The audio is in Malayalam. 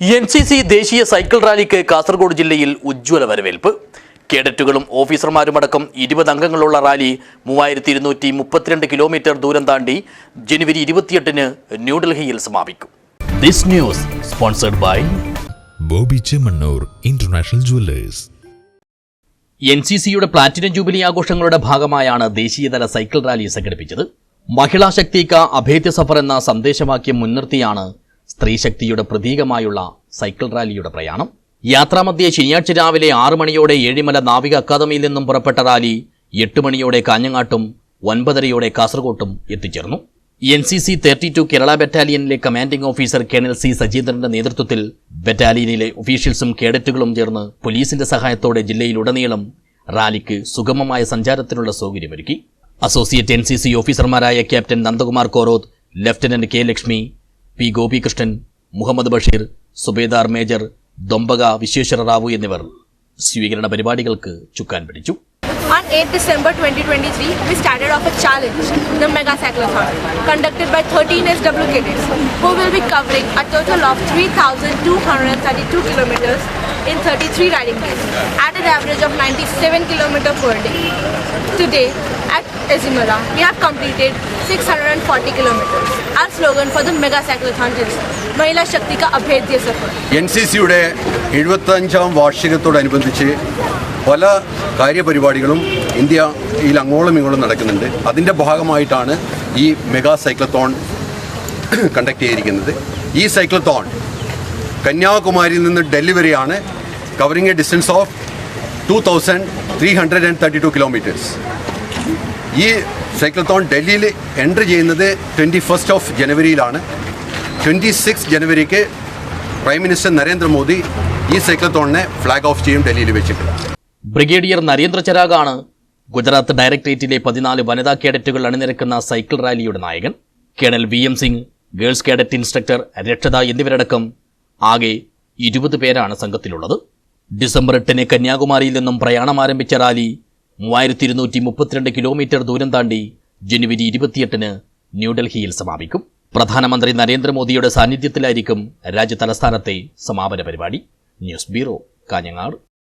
എൻ സി സി ദേശീയ സൈക്കിൾ റാലിക്ക് കാസർഗോഡ് ജില്ലയിൽ ഉജ്ജ്വല വരവേൽപ്പ്. കേഡറ്റുകളും ഓഫീസർമാരുമടക്കം ഇരുപത് അംഗങ്ങളുള്ള റാലി മൂവായിരത്തി ഇരുന്നൂറ്റി മുപ്പത്തിരണ്ട് കിലോമീറ്റർ ദൂരം താണ്ടി ജനുവരി ഇരുപത്തിയെട്ടിന് ന്യൂഡൽഹിയിൽ സമാപിക്കും. This news sponsored by Bobby Chemmanur international jewellers. N C സിയുടെ പ്ലാറ്റിനം ജൂബിലി ആഘോഷങ്ങളുടെ ഭാഗമായാണ് ദേശീയതല സൈക്കിൾ റാലി സംഘടിപ്പിച്ചത്. മഹിളാ ശക്തിക്ക അഭേദ്യ സഫർ എന്ന സന്ദേശവാക്യം മുൻനിർത്തിയാണ് സ്ത്രീശക്തിയുടെ പ്രതീകമായുള്ള സൈക്കിൾ റാലിയുടെ പ്രയാണം. യാത്രാമധ്യേ ശനിയാഴ്ച രാവിലെ ആറു മണിയോടെ ഏഴിമല നാവിക അക്കാദമിയിൽ നിന്നും പുറപ്പെട്ട റാലി എട്ട് മണിയോടെ കാഞ്ഞങ്ങാട്ടും ഒൻപതരയോടെ കാസർകോട്ടും എത്തിച്ചേർന്നു. N C C thirty two Kerala ബറ്റാലിയനിലെ commanding officer colonel C സജീന്ദ്രന്റെ നേതൃത്വത്തിൽ ബറ്റാലിയനിലെ ഒഫീഷ്യൽസും കേഡറ്റുകളും ചേർന്ന് പോലീസിന്റെ സഹായത്തോടെ ജില്ലയിലുടനീളം റാലിക്ക് സുഗമമായ സഞ്ചാരത്തിനുള്ള സൗകര്യമൊരുക്കി. അസോസിയേറ്റ് എൻ ഓഫീസർമാരായ captain Nandakumar Koroth lieutenant K Lakshmi P Gopikrishnan Muhammad Basheer subedar major Dompaka Vishweshwara Rao എന്നിവർ സ്വീകരണ പരിപാടികൾക്ക് ചുക്കാൻ പിടിച്ചു On 8 December 2023, we started off a challenge, the Mega Cyclothon, conducted by 13 SW cadets, who will be covering a total of 3,232 kilometers in 33 riding days, at an average of 97 km per day. Today, at Ezimala, we have completed 640 km. Our slogan for the Mega Cyclothon is Mahila Shakti Ka Abhedya Safar. N C സിയുടെ എഴുപത്തഞ്ചാം വാർഷികത്തോടനുബന്ധിച്ച് പല കാര്യപരിപാടികളും ഇന്ത്യയിൽ അങ്ങോളം ഇങ്ങോളം നടക്കുന്നുണ്ട് അതിന്റെ ഭാഗമായിട്ടാണ് ഈ മെഗാ സൈക്ലത്തോൺ കണ്ടക്ട് ചെയ്തിരിക്കുന്നത് ഈ സൈക്ലത്തോൺ കന്യാകുമാരിയിൽ നിന്ന് ഡൽഹി വരെയാണ് three hundred and thirty two kilometres ഈ of ഡൽഹിയിൽ എൻട്രി ചെയ്യുന്നത് ട്വന്റി ഫസ്റ്റ് ഓഫ് ജനുവരിയിലാണ് ട്വന്റി സിക്സ് ജനുവരിക്ക് പ്രൈം മിനിസ്റ്റർ നരേന്ദ്രമോദി ഈ സൈക്ലത്തോണിനെ ഫ്ലാഗ് ഓഫ് ചെയ്യും ഡൽഹിയിൽ വെച്ചിട്ട്. ബ്രിഗേഡിയർ നരേന്ദ്ര ചരാഗാണ് ഗുജറാത്ത് ഡയറക്ടറേറ്റിലെ പതിനാല് വനിതാ കേഡറ്റുകൾ അണിനിരക്കുന്ന സൈക്കിൾ റാലിയുടെ നായകൻ. Colonel V M Singh girls cadet instructor Rakshata എന്നിവരടക്കം ആകെ ഇരുപത് പേരാണ് സംഘത്തിലുള്ളത്. ഡിസംബർ എട്ടിന് കന്യാകുമാരിയിൽ നിന്നും പ്രയാണം ആരംഭിച്ച റാലി മൂവായിരത്തി ഇരുന്നൂറ്റി മുപ്പത്തിരണ്ട് കിലോമീറ്റർ ദൂരം താണ്ടി ജനുവരി ഇരുപത്തിയെട്ടിന് ന്യൂഡൽഹിയിൽ സമാപിക്കും. പ്രധാനമന്ത്രി നരേന്ദ്രമോദിയുടെ സാന്നിധ്യത്തിലായിരിക്കും രാജ്യതലസ്ഥാനത്തെ സമാപന പരിപാടി. News bureau Kanhangad.